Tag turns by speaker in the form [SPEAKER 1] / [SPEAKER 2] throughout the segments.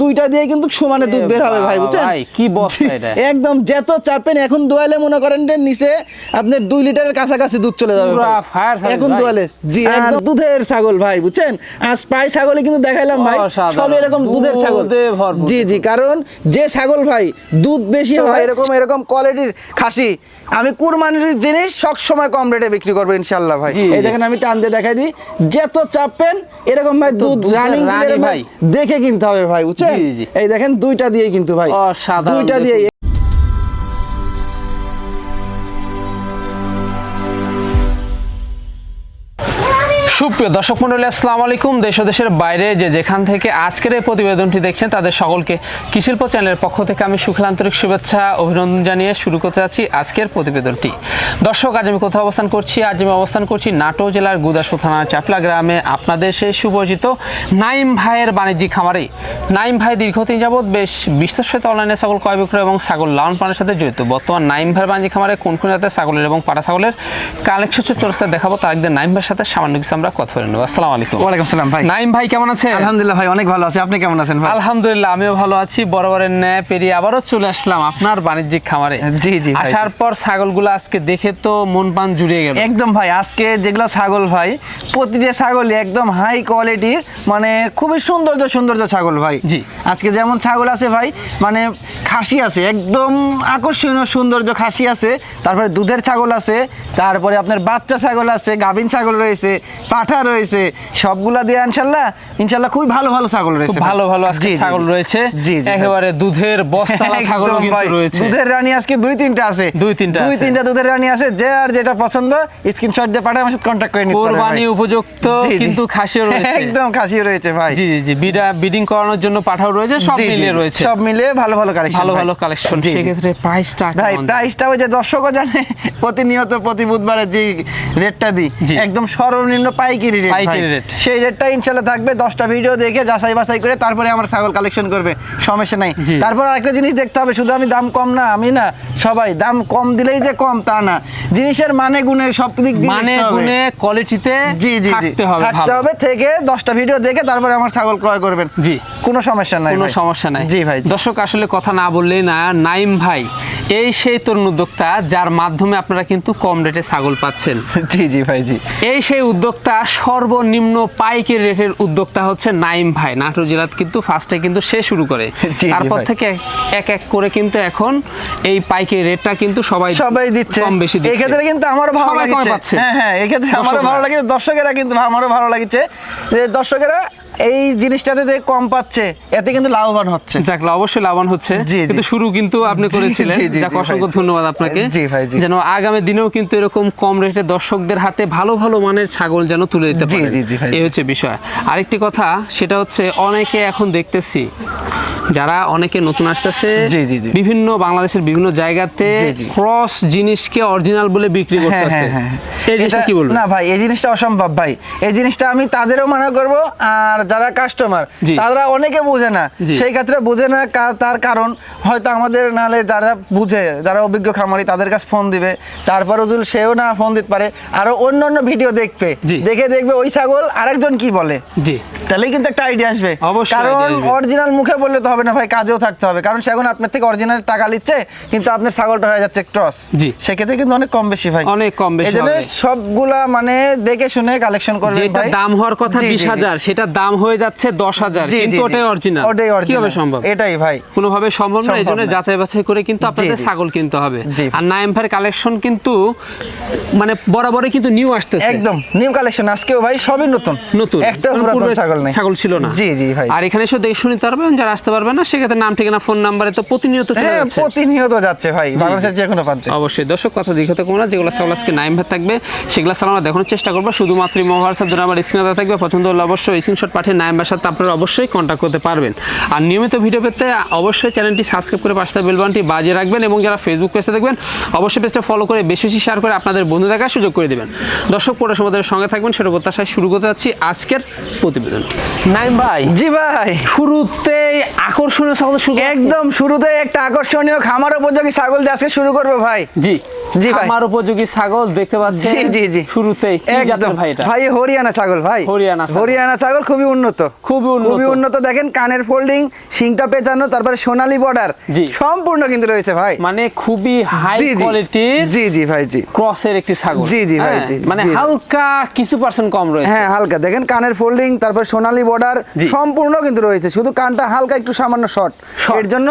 [SPEAKER 1] দুইটা দিয়ে কিন্তু সমানে দুধ বের হবে ভাই বুঝছেন?
[SPEAKER 2] কি বস্তা এটা?
[SPEAKER 1] একদম যত চাপেন এখন দোয়ালে মনে করেন নিচে আপনার দুই লিটারের কাছাকাছি দুধ চলে যাবে এখন দোয়ালে জি একদম দুধের ছাগল ভাই বুঝছেন? আজ প্রায় ছাগলে কিন্তু দেখাইলাম ভাই সব এরকম দুধের ছাগল। জি জি কারণ যে ছাগল ভাই দুধ বেশি হয় এরকম এরকম কোয়ালিটির খাসি আমি কুরবানির জিনিস সব সময় কম রেটে বিক্রি করব ইনশাল্লাহ ভাই। এই দেখেন আমি টান দিয়ে দেখাই দিই। যত চাপেন এরকম ভাই দুধ রানিং
[SPEAKER 2] ভাই।
[SPEAKER 1] দেখে কিনতে হবে ভাই বুঝছেন। এই দেখেন দুইটা দিয়ে কিন্তু ভাই। দুইটা দিয়ে
[SPEAKER 2] সুপ্রিয় দর্শক মন্ডলী, আসসালামু আলাইকুম। দেশ দেশের বাইরে যে যেখান থেকে আজকের এই প্রতিবেদনটি দেখছেন, তাদের সকলকে কৃষিল্প চ্যানেলের পক্ষ থেকে আমি সুখলান্তরিক শুভেচ্ছা, অভিনন্দন জানিয়ে শুরু করতে যাচ্ছি আজকের প্রতিবেদনটি। দর্শক, আজ আমি কোথাও অবস্থান করছি? আজ আমি অবস্থান করছি নাটো জেলার গুদাসপুর থানার চাপলা গ্রামে আপনাদের সেই সুপরিচিত নাইম ভাইয়ের বাণিজ্যিক খামারে। নাইম ভাই দীর্ঘদিন যাবৎ বেশ বিস্তার সাথে অনলাইনে ছাগল ক্রয় বিক্রয় এবং ছাগল লালন পালনের সাথে জড়িত। বর্তমান নাইম ভাইয়ের বাণিজ্যিক খামারে কোন কোন জাতের ছাগলের এবং পাড়া ছাগলের কালেকশন চলতে দেখাবো। তার একদিন নাইম ভাইয়ের সাথে সামান্য কিছু আমরা কথা বলে নেব আসসালামু আলাইকুম।
[SPEAKER 1] ওয়ালাইকুম সালাম ভাই।
[SPEAKER 2] নাইম ভাই কেমন আছে
[SPEAKER 1] আলহামদুলিল্লাহ ভাই অনেক ভালো আছি। আপনি কেমন আছেন ভাই?
[SPEAKER 2] আলহামদুলিল্লাহ আমিও ভালো আছি। বরাবরের ন্যায় পেরিয়ে আবারও চলে আসলাম আপনার বাণিজ্যিক খামারে।
[SPEAKER 1] জি, জি,
[SPEAKER 2] আসার পর ছাগলগুলো আজকে দেখে তো মন প্রাণ জুড়িয়ে গেল।
[SPEAKER 1] একদম ভাই আজকে যেগুলো ছাগল ভাই প্রতিটা ছাগলই একদম হাই কোয়ালিটির মানে খুবই সৌন্দর্য সৌন্দর্য ছাগল ভাই।
[SPEAKER 2] জি।
[SPEAKER 1] আজকে যেমন ছাগল আছে ভাই মানে খাসি আছে একদম আকর্ষণীয় সৌন্দর্য খাসি আছে। তারপরে দুধের ছাগল আছে তারপরে আপনার বাচ্চা ছাগল আছে গাভিন ছাগল রয়েছে পাঠা রয়েছে সবগুলা দিয়ে ইনশাল্লাহ ইনশাল্লাহ খুবই ভালো ভালো ছাগল রয়েছে।
[SPEAKER 2] ভালো ভালো আজকে ছাগল রয়েছে।
[SPEAKER 1] জি
[SPEAKER 2] একেবারে দুধের বস্তালা ছাগল কিন্তু রয়েছে।
[SPEAKER 1] দুধের রানী আজকে দুই তিনটা আছে।
[SPEAKER 2] দুই তিনটা
[SPEAKER 1] দুই তিনটা দুধের রানী আছে যে আর যেটা পছন্দ স্ক্রিনশট দিয়ে পাঠায় আমার সাথে কন্ট্যাক্ট করে নিতে
[SPEAKER 2] কোরবানি উপযুক্ত। কিন্তু খাসিও রয়েছে।
[SPEAKER 1] একদম খাসিও রয়েছে ভাই।
[SPEAKER 2] জি জি বিডা বিডিং করানোর জন্য পাঠাও রয়েছে সব মিলিয়ে রয়েছে।
[SPEAKER 1] সব মিলিয়ে ভালো ভালো কালেকশন
[SPEAKER 2] ভালো ভালো কালেকশন। সেক্ষেত্রে প্রাইসটা
[SPEAKER 1] ভাই প্রাইসটা ওই যে দর্শকও জানে প্রতিনিয়ত প্রতি বুধবারে যে রেটটা দিই। একদম সর্বনিম্ন পাইকারি রেট
[SPEAKER 2] পাইকারি rate।
[SPEAKER 1] সেই রেটটা ইনশাল্লাহ থাকবে। দশটা ভিডিও দেখে যাচাই বাছাই করে তারপরে আমার ছাগল কালেকশন করবে। সমস্যা নাই। তারপর আরেকটা জিনিস দেখতে হবে শুধু আমি দাম কম না আমি না সবাই দাম কম দিলেই যে কম তা না। জিনিসের মানে গুণে সব দিক দিয়ে
[SPEAKER 2] মানে গুণে কোয়ালিটিতে
[SPEAKER 1] জি জি জি।
[SPEAKER 2] থাকতে হবে
[SPEAKER 1] থাকতে হবে থেকে দশটা ভিডিও দেখে তারপরে আমার ছাগল ক্রয় করবেন।
[SPEAKER 2] জি।
[SPEAKER 1] কোনো সমস্যা নাই
[SPEAKER 2] কোনো সমস্যা নাই।
[SPEAKER 1] জি ভাই
[SPEAKER 2] দর্শক আসলে কথা না বললেই না। নাইম ভাই এই সেই তরুণ উদ্যোক্তা যার মাধ্যমে আপনারা কিন্তু কম রেটে ছাগল পাচ্ছেন।
[SPEAKER 1] জি জি ভাই জি।
[SPEAKER 2] এই সেই উদ্যোক্তা সর্বনিম্ন পাইকারি রেটের উদ্যোক্তা হচ্ছে নাইম ভাই। নাটোর জেলাত কিন্তু ফার্স্টে কিন্তু সে শুরু করে। তারপর থেকে এক এক করে কিন্তু এখন এই পাইকারি রেটটা কিন্তু সবাই
[SPEAKER 1] সবাই দিচ্ছে।
[SPEAKER 2] কম বেশি দিচ্ছে।
[SPEAKER 1] এক্ষেত্রে কিন্তু আমারও ভালো লাগছে। হ্যাঁ হ্যাঁ এক্ষেত্রে আমারও ভালো লাগে দর্শকেরা কিন্তু আমারও ভালো লাগছে। যে দর্শকেরা এই জিনিসটাতে যে কম পাচ্ছে এতে কিন্তু লাভবান হচ্ছে।
[SPEAKER 2] যাক অবশ্যই লাভবান হচ্ছে। কিন্তু শুরু কিন্তু আপনি করেছিলেন। যাক অসংখ্য ধন্যবাদ আপনাকে।
[SPEAKER 1] জি, ভাই, জি।
[SPEAKER 2] যেন আগামী দিনেও কিন্তু এরকম কম রেটে দর্শকদের হাতে ভালো ভালো মানের ছাগল যেন তুলে দিতে পারে
[SPEAKER 1] জি, জি, ভাই,
[SPEAKER 2] এই হচ্ছে বিষয়। আরেকটি কথা সেটা হচ্ছে অনেকে এখন দেখতেছি যারা অনেকে নতুন আসতেছে। বিভিন্ন বাংলাদেশের বিভিন্ন জায়গাতে। ক্রস জিনিসকে অরিজিনাল বলে বিক্রি
[SPEAKER 1] হ্যাঁ
[SPEAKER 2] করতেছে।
[SPEAKER 1] হ্যাঁ হ্যাঁ।
[SPEAKER 2] এই জিনিসটা কি বলবেন?
[SPEAKER 1] না ভাই এই জিনিসটা অসম্ভব ভাই। এই জিনিসটা আমি তাদেরও মানা করব আর যারা কাস্টমার তারা অনেকে বুঝে না। সেই ক্ষেত্রে বুঝে না কার- তার কারণ হয়তো আমাদের নালে যারা বুঝে যারা অভিজ্ঞ খামারি তাদের কাছে ফোন দিবে। তারপর যদি সেও না ফোন দিতে পারে। আরও অন্য অন্য ভিডিও দেখবে। দেখে দেখবে ওই ছাগল আরেকজন কি বলে।
[SPEAKER 2] জি।
[SPEAKER 1] তাহলেই কিন্তু একটা আইডিয়া আসবে।
[SPEAKER 2] অবশ্যই
[SPEAKER 1] কারণ অরিজিনাল মুখে বললে তো হবে না ভাই কাজেও থাকতে হবে। কারণ সে এখন আপনার থেকে অরিজিনাল টাকা নিচ্ছে কিন্তু আপনার ছাগলটা হয়ে যাচ্ছে ক্রস
[SPEAKER 2] জি।
[SPEAKER 1] সেক্ষেত্রে কিন্তু অনেক কম বেশি ভাই।
[SPEAKER 2] অনেক কম বেশি
[SPEAKER 1] এই সবগুলা মানে দেখে শুনে কালেকশন করবেন ভাই।
[SPEAKER 2] যেটা দাম হওয়ার কথা
[SPEAKER 1] জি, জি,
[SPEAKER 2] বিশ
[SPEAKER 1] জি।
[SPEAKER 2] হাজার সেটা দাম হয়ে যাচ্ছে দশ হাজার।
[SPEAKER 1] জি, জি,
[SPEAKER 2] কিন্তু ওটাই অরিজিনাল
[SPEAKER 1] ওটাই
[SPEAKER 2] কীভাবে
[SPEAKER 1] original।
[SPEAKER 2] সম্ভব?
[SPEAKER 1] এটাই ভাই।
[SPEAKER 2] কোনোভাবে সম্ভব না এই
[SPEAKER 1] সম্ভব না।
[SPEAKER 2] যাচাই বাছাই করে কিন্তু আপনাদের ছাগল কিনতে হবে। আর নাইম ভাইয়ের কালেকশন কিন্তু মানে বরাবরই কিন্তু নিউ আসতেছে।
[SPEAKER 1] একদম নিউ কালেকশন আজকেও ভাই সবই নতুন।
[SPEAKER 2] নতুন।
[SPEAKER 1] একটা ছাগল নেই।
[SPEAKER 2] ছাগল ছিল না।
[SPEAKER 1] জি জি ভাই।
[SPEAKER 2] আর এখানে এসে দেখে শুনতে পারবেন যারা আসতে পারবে না সেক্ষেত্রে নাম ঠিকানা ফোন নাম্বারে তো প্রতিনিয়ত চলে
[SPEAKER 1] হ্যাঁ
[SPEAKER 2] যাচ্ছে।
[SPEAKER 1] প্রতিনিয়ত যাচ্ছে ভাই বাংলাদেশের যে কোনো প্রান্তে।
[SPEAKER 2] অবশ্যই। দর্শক কথা দীর্ঘত কোনো যেগুলো ছাগল আজকে নাইম ভাই থাকবে সেগুলো ছাড়া আমরা দেখানোর চেষ্টা করব। শুধুমাত্র মোবাইল ধরে আমার স্ক্রিনে দেওয়া থাকবে পছন্দ হলে অবশ্যই স্ক্রিনশট পাঠিয়ে নাইম সাথে আপনারা অবশ্যই কন্ট্যাক্ট করতে পারবেন। আর নিয়মিত ভিডিও পেতে অবশ্যই চ্যানেলটি সাবস্ক্রাইব করে পাশে বেল বাটনটি বাজিয়ে রাখবেন এবং যারা ফেসবুক পেজটা দেখবেন অবশ্যই পেজটা ফলো করে বেশি বেশি শেয়ার করে আপনাদের বন্ধু দেখার সুযোগ করে দেবেন। দর্শক পরে সমাদের সঙ্গে থাকবেন সেটা প্রত্যাশায় শুরু করতে যাচ্ছি আজকের প্রতিবেদন নাইম ভাই
[SPEAKER 1] জি ভাই।
[SPEAKER 2] শুরুতেই আকর্ষণীয় ছাগল শুরু
[SPEAKER 1] একদম শুরুতে একটা আকর্ষণীয় খামার উপযোগী ছাগল দিয়ে আজকে শুরু করবে ভাই।
[SPEAKER 2] জি। উপযোগী ছাগল দেখতে পাচ্ছেন
[SPEAKER 1] জি, জি।
[SPEAKER 2] শুরুতেই।
[SPEAKER 1] একদম।
[SPEAKER 2] ভাই এটা?
[SPEAKER 1] ভাই হরিয়ানা ছাগল ভাই।
[SPEAKER 2] হরিয়ানা
[SPEAKER 1] হরিয়ানা ছাগল খুবই উন্নত।
[SPEAKER 2] খুবই উন্নত।
[SPEAKER 1] খুবই উন্নত দেখেন কানের ফোল্ডিং শিংটা পেঁচানো তারপরে সোনালী বর্ডার সম্পূর্ণ কিন্তু রয়েছে ভাই।
[SPEAKER 2] মানে খুবই হাই
[SPEAKER 1] জি, জি।
[SPEAKER 2] কোয়ালিটির
[SPEAKER 1] জি জি ভাই জি।
[SPEAKER 2] ক্রসের একটি ছাগল।
[SPEAKER 1] জি, জি ভাই,
[SPEAKER 2] হ্যাঁ,
[SPEAKER 1] জি,
[SPEAKER 2] মানে হালকা কিছু পার্সেন্ট কম রয়েছে।
[SPEAKER 1] হ্যাঁ হালকা। দেখেন কানের ফোল্ডিং তারপর সোনালী বর্ডার সম্পূর্ণ কিন্তু রয়েছে। শুধু কানটা হালকা একটু সামান্য শর্ট এর জন্য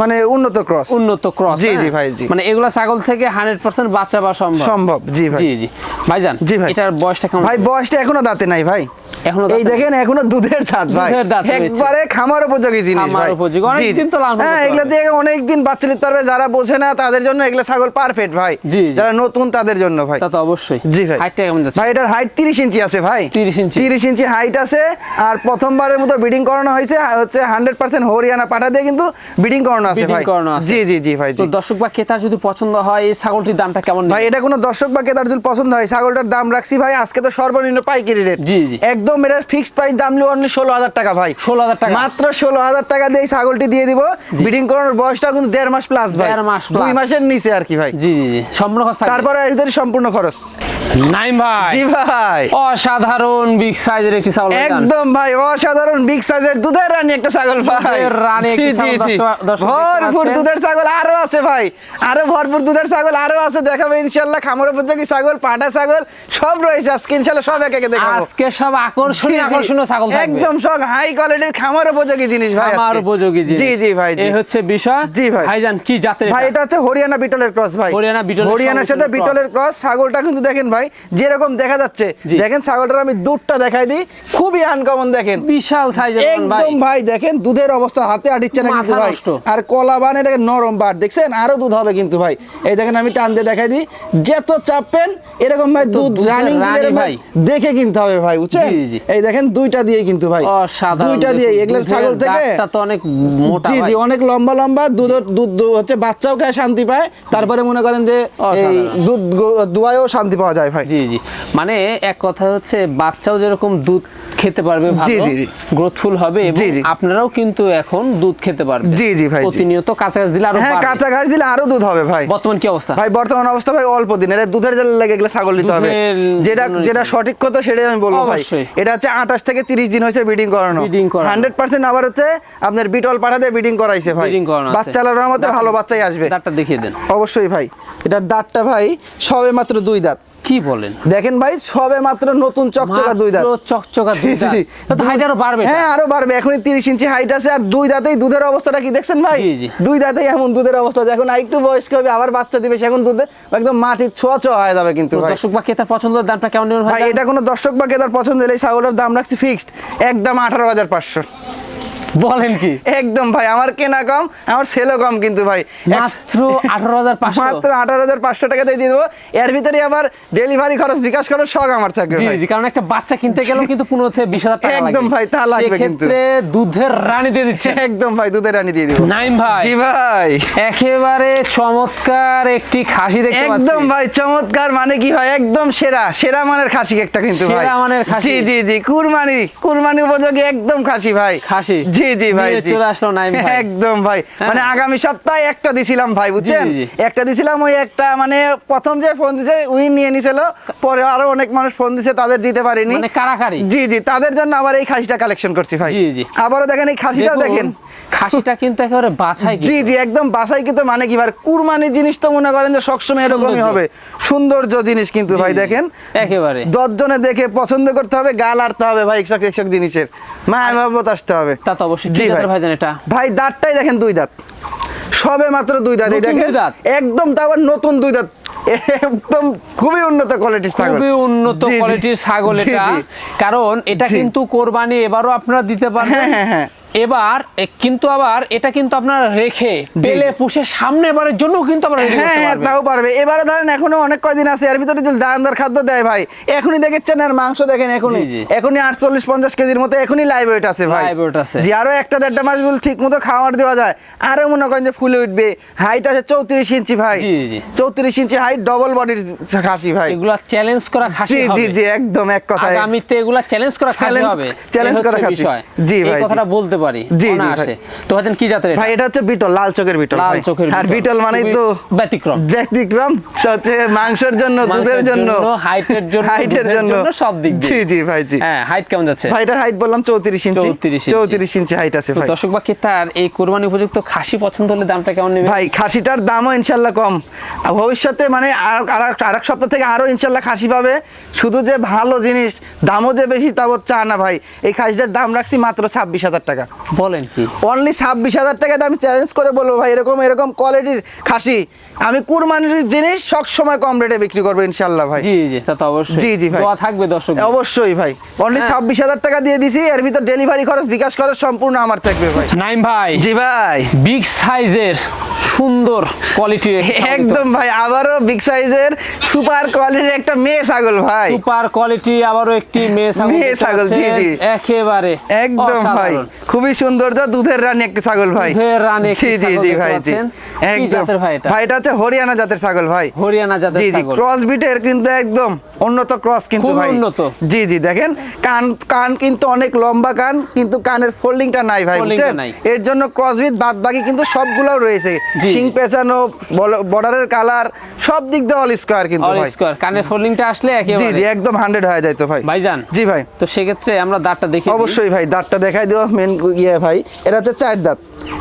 [SPEAKER 1] মানে উন্নত ক্রস
[SPEAKER 2] উন্নত ক্রস
[SPEAKER 1] জি, জি ভাই, জি।
[SPEAKER 2] মানে এগুলা ছাগল থেকে হান্ড্রেড পার্সেন্ট বাচ্চা পাওয়া সম্ভব।
[SPEAKER 1] সম্ভব জি ভাই।
[SPEAKER 2] জি জি। ভাইজান
[SPEAKER 1] জি ভাই।
[SPEAKER 2] এটার বয়সটা কেমন?
[SPEAKER 1] ভাই বয়সটা এখনও দাঁতে নাই ভাই।
[SPEAKER 2] এখনও
[SPEAKER 1] এই দেখেন এখনও দুধের দাঁত ভাই। একবারে খামার উপযোগী জিনিস ভাই।
[SPEAKER 2] উপযোগী। অনেক। দিন তো লালন
[SPEAKER 1] হ্যাঁ
[SPEAKER 2] করতে
[SPEAKER 1] এগুলো। দিয়ে অনেক দিন বাচ্চা নিতে পারবে। যারা বোঝে না তাদের জন্য এগুলো ছাগল পারফেক্ট ভাই। যারা নতুন তাদের জন্য ভাই।
[SPEAKER 2] তা তো অবশ্যই।
[SPEAKER 1] জি ভাই।
[SPEAKER 2] হাইটটা কেমন যাচ্ছে?
[SPEAKER 1] ভাই এটার হাইট 30 ইঞ্চি আছে ভাই।
[SPEAKER 2] 30 ইঞ্চি।
[SPEAKER 1] 30 ইঞ্চি হাইট আছে। আর প্রথমবারের মতো ব্রিডিং করানো হয়েছে। হচ্ছে 100% হরিয়ানা পাঠা দিয়ে কিন্তু ব্রিডিং করানো আছে ভাই।
[SPEAKER 2] করানো
[SPEAKER 1] জি জি জি ভাই
[SPEAKER 2] তো দর্শক বা ক্রেতার যদি পছন্দ হয় এই ছাগলটির দামটা কেমন
[SPEAKER 1] ভাই এটা কোনো দর্শক বা ক্রেতার যদি পছন্দ হয়। ছাগলটার দাম রাখছি ভাই আজকে তো সর্বনিম্ন পাইকারি রেট
[SPEAKER 2] জি, জি।
[SPEAKER 1] একদম এটার ফিক্সড প্রাইস দাম অনলি ষোলো হাজার টাকা ভাই।
[SPEAKER 2] 16,000 টাকা।
[SPEAKER 1] মাত্র ষোলো হাজার টাকা দিয়ে ছাগলটি দিয়ে দিব। ব্রিডিং করানোর বয়সটা কিন্তু দেড় মাস প্লাস ভাই।
[SPEAKER 2] দেড় মাস
[SPEAKER 1] দুই মাসের নিচে আর কি ভাই।
[SPEAKER 2] জি জি সম্পূর্ণ খরচ
[SPEAKER 1] তারপরে সম্পূর্ণ খরচ।
[SPEAKER 2] নাইম ভাই।
[SPEAKER 1] জি ভাই।
[SPEAKER 2] অসাধারণ বিগ সাইজের একটি ছাগল
[SPEAKER 1] একদম ভাই অসাধারণ বিগ সাইজের দুধের রানী একটা ছাগল ভাই।
[SPEAKER 2] রানী
[SPEAKER 1] ভরপুর দুধের ছাগল আরও আছে ভাই। আরও ভরপুর দুধের ছাগল আরও আছে দেখাবে ইনশাল্লাহ। খামার উপযোগী ছাগল পাটা ছাগল সব রয়েছে আজকে। ইনশাল্লাহ সব একে একে দেখাবো।
[SPEAKER 2] আজকে সব আকর্ষণীয়। আকর্ষণীয় ছাগল
[SPEAKER 1] একদম সব হাই কোয়ালিটির খামার উপযোগী জিনিস ভাই
[SPEAKER 2] আমার উপযোগী জিনিস।
[SPEAKER 1] জি জি ভাই
[SPEAKER 2] এই হচ্ছে বিষয়।
[SPEAKER 1] জি ভাই।
[SPEAKER 2] ভাইজান কি জাতের
[SPEAKER 1] ভাই
[SPEAKER 2] এটা?
[SPEAKER 1] হচ্ছে হরিয়ানা বিটলের ক্রস ভাই।
[SPEAKER 2] হরিয়ানা বিটলের
[SPEAKER 1] হরিয়ানার সাথে বিটলের ক্রস। ছাগলটা কিন্তু দেখেন ভাই যেরকম দেখা যাচ্ছে। দেখেন ছাগলটার আমি দুধটা দেখাই দিই। খুবই আনকমন দেখেন।
[SPEAKER 2] বিশাল সাইজের ভাই
[SPEAKER 1] একদম ভাই। দেখেন দুধের অবস্থা হাতে আটিচ্ছে না কিন্তু ভাই। আর কলা বানে দেখেন নরম বাট দেখছেন? আরও দুধ হবে কিন্তু ভাই। এই দেখেন আমি টান দিয়ে দেখাই দিই। যত চাপেন এরকম ভাই দুধ রানিং
[SPEAKER 2] ভাই।
[SPEAKER 1] দেখে কিনতে হবে ভাই বুঝছেন। এই দেখেন দুইটা দিয়ে কিন্তু ভাই। দুইটা দিয়ে এগুলো ছাগল থেকে
[SPEAKER 2] তো অনেক মোটা
[SPEAKER 1] জি। জি অনেক লম্বা লম্বা দুধ দুধ হচ্ছে বাচ্চাও খায় শান্তি পায়। তারপরে মনে করেন যে এই দুধ দুয়ায়ও শান্তি পাওয়া যায় ভাই।
[SPEAKER 2] জি জি। মানে এক কথা হচ্ছে বাচ্চাও যেরকম দুধ খেতে পারবে
[SPEAKER 1] জি, জি।
[SPEAKER 2] গ্রোথফুল হবে এবং। আপনারাও কিন্তু এখন দুধ খেতে পারবে
[SPEAKER 1] জি, জি ভাই।
[SPEAKER 2] প্রতিনিয়ত কাছাকাছি দিলে আরও
[SPEAKER 1] হ্যাঁ কাঁচা ঘাস দিলে আরও দুধ হবে ভাই।
[SPEAKER 2] বর্তমান কি অবস্থা?
[SPEAKER 1] ভাই বর্তমান অবস্থা ভাই অল্প দিন। এটা দুধের জন্য লেগে গেলে ছাগল নিতে হবে। যেটা যেটা সঠিক কথা সেটাই আমি বলব ভাই। এটা হচ্ছে আঠাশ থেকে তিরিশ দিন হয়েছে ব্রিডিং করানো।
[SPEAKER 2] Breeding করানো।
[SPEAKER 1] হান্ড্রেড পার্সেন্ট আবার হচ্ছে আপনার বিটল পাঠাতে ব্রিডিং করাইছে ভাই।
[SPEAKER 2] Breeding করানো
[SPEAKER 1] বাচ্চা আল্লাহর রহমতে ভালো বাচ্চাই আসবে।
[SPEAKER 2] দাঁতটা দেখিয়ে দেন।
[SPEAKER 1] অবশ্যই ভাই। এটার দাঁতটা ভাই সবে মাত্র দুই দাঁত।
[SPEAKER 2] কি বলেন?
[SPEAKER 1] দেখেন ভাই সবে মাত্র নতুন চকচকা দুই দাঁত।
[SPEAKER 2] চকচকা দুই দাঁত। height আরও বাড়বে
[SPEAKER 1] হ্যাঁ আরও বাড়বে। এখনই তিরিশ ইঞ্চি হাইট আছে আর দুই দাঁতেই দুধের অবস্থাটা কি দেখছেন ভাই। দুই দাঁতেই এমন দুধের অবস্থা এখন একটু বয়স্ক হবে আবার বাচ্চা দিবে সেখন দুধে একদম মাটির ছোঁয়া ছোঁয়া হয়ে যাবে কিন্তু ভাই।
[SPEAKER 2] দর্শক বা ক্রেতা পছন্দের দামটা কেমন নেবেন
[SPEAKER 1] ভাই? এটা কোনো দর্শক বা ক্রেতার পছন্দ হলে ছাগলের দাম রাখছি ফিক্সড একদম আঠারো হাজার পাঁচশো।
[SPEAKER 2] বলেন কি?
[SPEAKER 1] একদম ভাই আমার কেনা কম আমার সেলও কম কিন্তু ভাই।
[SPEAKER 2] মাত্র আঠারো হাজার পাঁচশো।
[SPEAKER 1] মাত্র আঠারো হাজার পাঁচশো টাকা দিয়ে দেবো। এর ভিতরে আবার ডেলিভারি খরচ বিকাশ খরচ সব আমার থাকবে
[SPEAKER 2] জি জি কারণ একটা বাচ্চা কিনতে গেলেও কিন্তু পনেরো থেকে বিশ হাজার টাকা
[SPEAKER 1] একদম ভাই, তা লাগবে কিন্তু।
[SPEAKER 2] দুধের রানী দিয়ে দিচ্ছে।
[SPEAKER 1] একদম ভাই দুধের রানি দিয়ে দিব।
[SPEAKER 2] নাইম ভাই।
[SPEAKER 1] জি ভাই।
[SPEAKER 2] একেবারে চমৎকার একটি খাসি দেখতে পাচ্ছি।
[SPEAKER 1] একদম ভাই চমৎকার মানে কি ভাই? একদম সেরা সেরা মানের খাসি একটা কিন্তু ভাই।
[SPEAKER 2] সেরা মানের খাসি।
[SPEAKER 1] জি জি জি কুরবানি কুরবানি উপযোগী একদম খাসি ভাই।
[SPEAKER 2] খাসি।
[SPEAKER 1] জি জি ভাই
[SPEAKER 2] চলে আসলো নাইম ভাই।
[SPEAKER 1] একদম ভাই।
[SPEAKER 2] হ্যাঁ।
[SPEAKER 1] মানে আগামী সপ্তাহে একটা দিছিলাম ভাই বুঝছেন। একটা দিছিলাম ওই একটা মানে প্রথম যে ফোন দিছে উই নিয়ে নিছিল। পরে আরও অনেক মানুষ ফোন দিছে তাদের দিতে পারিনি।
[SPEAKER 2] মানে কারাকারি
[SPEAKER 1] জি জি তাদের জন্য আবার এই খাসিটা কালেকশন করছি ভাই।
[SPEAKER 2] জি, জি।
[SPEAKER 1] আবারও দেখেন এই খাসিটাও দেখেন
[SPEAKER 2] খাসিটা কিন্তু একেবারে বাছাই
[SPEAKER 1] জি জি একদম বাসাই কিন্তু মানে কি ভাই? কুরবানি জিনিস তো মনে করেন যে সবসময় এরকমই হবে। সৌন্দর্য জিনিস কিন্তু ভাই দেখেন।
[SPEAKER 2] একেবারে।
[SPEAKER 1] দশজনে দেখে পছন্দ করতে হবে গাল আড়তে হবে ভাই একশো একশো জিনিসের। মায়ের মহব্বত আসতে হবে।
[SPEAKER 2] তা তো অবশ্যই। কি জাতের
[SPEAKER 1] ভাই।
[SPEAKER 2] ভাইজান এটা?
[SPEAKER 1] ভাই দাঁতটাই দেখেন দুই দাঁত। সবে মাত্র দুই দাঁত।
[SPEAKER 2] এটা?
[SPEAKER 1] একদম তা আবার নতুন দুই দাঁত। একদম খুবই উন্নত কোয়ালিটির ছাগল।
[SPEAKER 2] খুবই উন্নত। কোয়ালিটির ছাগল এটা। কারণ এটা কিন্তু কোরবানি এবারও আপনারা দিতে পারবেন।
[SPEAKER 1] হ্যাঁ, হ্যাঁ, হ্যাঁ।
[SPEAKER 2] এবার কিন্তু আবার এটা কিন্তু আপনারা রেখে পেলে পুষে সামনে এবারের জন্য কিন্তু আপনারা
[SPEAKER 1] হ্যাঁ হ্যাঁ, তাও পারবে। এবারে ধরেন এখনও অনেক কয়দিন আছে এর ভিতরে যদি দানাদার খাদ্য দেয় ভাই এখনই দেখেছেন আর মাংস দেখেন এখনই। এখনই আটচল্লিশ পঞ্চাশ কেজির মতো এখনই লাইভ ওয়েট আছে ভাই।
[SPEAKER 2] Live weight আছে।
[SPEAKER 1] জি আরও একটা দেড়টা মাসগুলো ঠিক মতো খাওয়ার দেওয়া যায় আরও মনে করেন যে ফুলে উঠবে। হাইট আছে চৌত্রিশ ইঞ্চি ভাই। চৌত্রিশ ইঞ্চি হাইট ডবল বডির খাসি ভাই।
[SPEAKER 2] এগুলা চ্যালেঞ্জ করা খাসি
[SPEAKER 1] জি জি একদম এক কথায়।
[SPEAKER 2] আগামীতে এগুলা চ্যালেঞ্জ করা খাসি হবে। চ্যালেঞ্জ
[SPEAKER 1] করা খাসি। জি ভাই।
[SPEAKER 2] কথাটা বলতে পারি
[SPEAKER 1] জি,
[SPEAKER 2] অনায়াসে। তো ভাইজান কি জাতের
[SPEAKER 1] ভাই এটা হচ্ছে বিটল লাল চোখের বিটল
[SPEAKER 2] লাল চোখের
[SPEAKER 1] আর বিটল। মানেই তো
[SPEAKER 2] ব্যতিক্রম।
[SPEAKER 1] ব্যতিক্রম হচ্ছে মাংসের জন্য দুধের জন্য।
[SPEAKER 2] হাইটের জন্য
[SPEAKER 1] হাইটের জন্য।
[SPEAKER 2] সব দিক
[SPEAKER 1] জি জি ভাই জি।
[SPEAKER 2] হ্যাঁ হাইট কেমন যাচ্ছে?
[SPEAKER 1] ভাইটার হাইট বললাম চৌত্রিশ ইঞ্চি।
[SPEAKER 2] 34 ইঞ্চি।
[SPEAKER 1] হাইট আছে ভাই।
[SPEAKER 2] দর্শক বা তার এই কোরবানি উপযুক্ত খাসি পছন্দ হলে দামটা কেমন নেবে
[SPEAKER 1] ভাই খাসিটার দামও ইনশাল্লাহ কম। আর ভবিষ্যতে মানে আর আর- আর এক সপ্তাহ থেকে আরও ইনশাল্লাহ খাসি পাবে। শুধু যে ভালো জিনিস দামও যে বেশি তা চা না ভাই। এই খাসিটার দাম রাখছি মাত্র ছাব্বিশ হাজার টাকা।
[SPEAKER 2] বলেন কি?
[SPEAKER 1] অনলি ছাব্বিশ হাজার টাকাতে আমি চ্যালেঞ্জ করে বলব ভাই এরকম এরকম কোয়ালিটির খাসি। আমি কুরবানির জিনিস সব সময় কম রেটে বিক্রি করব ইনশাল্লাহ ভাই।
[SPEAKER 2] জি জি তা তো অবশ্যই।
[SPEAKER 1] জি, জি ভাই।
[SPEAKER 2] দোয়া থাকবে দর্শক
[SPEAKER 1] অবশ্যই ভাই। অনলি
[SPEAKER 2] হ্যাঁ।
[SPEAKER 1] ছাব্বিশ হাজার টাকা দিয়ে দিছি এর ভিতর ডেলিভারি খরচ বিকাশ খরচ সম্পূর্ণ আমার থাকবে ভাই।
[SPEAKER 2] নাইম ভাই
[SPEAKER 1] জি ভাই।
[SPEAKER 2] বিগ সাইজের সুন্দর কোয়ালিটির
[SPEAKER 1] একদম ভাই আবারও বিগ সাইজের সুপার কোয়ালিটির একটা মেয়ে ছাগল ভাই।
[SPEAKER 2] সুপার কোয়ালিটি আবারও একটি মেয়ে ছাগল
[SPEAKER 1] মেয়ে ছাগল, জি, জি।
[SPEAKER 2] একেবারে
[SPEAKER 1] একদম ভাই খুবই সৌন্দর্য দুধের রানী একটা ছাগল ভাই।
[SPEAKER 2] দুধের রানী
[SPEAKER 1] জি জি জি ভাই জি। একদম।
[SPEAKER 2] ভাই এটা?
[SPEAKER 1] হচ্ছে হরিয়ানা জাতের ছাগল ভাই।
[SPEAKER 2] হরিয়ানা জাতের
[SPEAKER 1] জি জি
[SPEAKER 2] ছাগল।
[SPEAKER 1] ক্রস বিটের কিন্তু একদম উন্নত ক্রস কিন্তু ভাই।
[SPEAKER 2] উন্নত।
[SPEAKER 1] জি জি দেখেন কান কান কিন্তু অনেক লম্বা কান কিন্তু কানের ফোল্ডিংটা নাই ভাই বুঝছেন? এর জন্য ক্রস বিট বাদ বাকি কিন্তু সবগুলোও রয়েছে। শিং পেঁচানো বর্ডারের কালার সব দিক দিয়ে অল স্কোয়ার কিন্তু
[SPEAKER 2] অল
[SPEAKER 1] ভাই।
[SPEAKER 2] স্কোয়ার কানের ফোল্ডিংটা আসলে একেবারে।
[SPEAKER 1] জি জি একদম হান্ড্রেড হয়ে যায় তো ভাই।
[SPEAKER 2] ভাইজান
[SPEAKER 1] জি ভাই।
[SPEAKER 2] তো সেক্ষেত্রে আমরা দাঁতটা দেখি
[SPEAKER 1] অবশ্যই ভাই দাঁতটা দেখাই দিও মেন ইয়ে ভাই। এটা হচ্ছে চার দাঁত।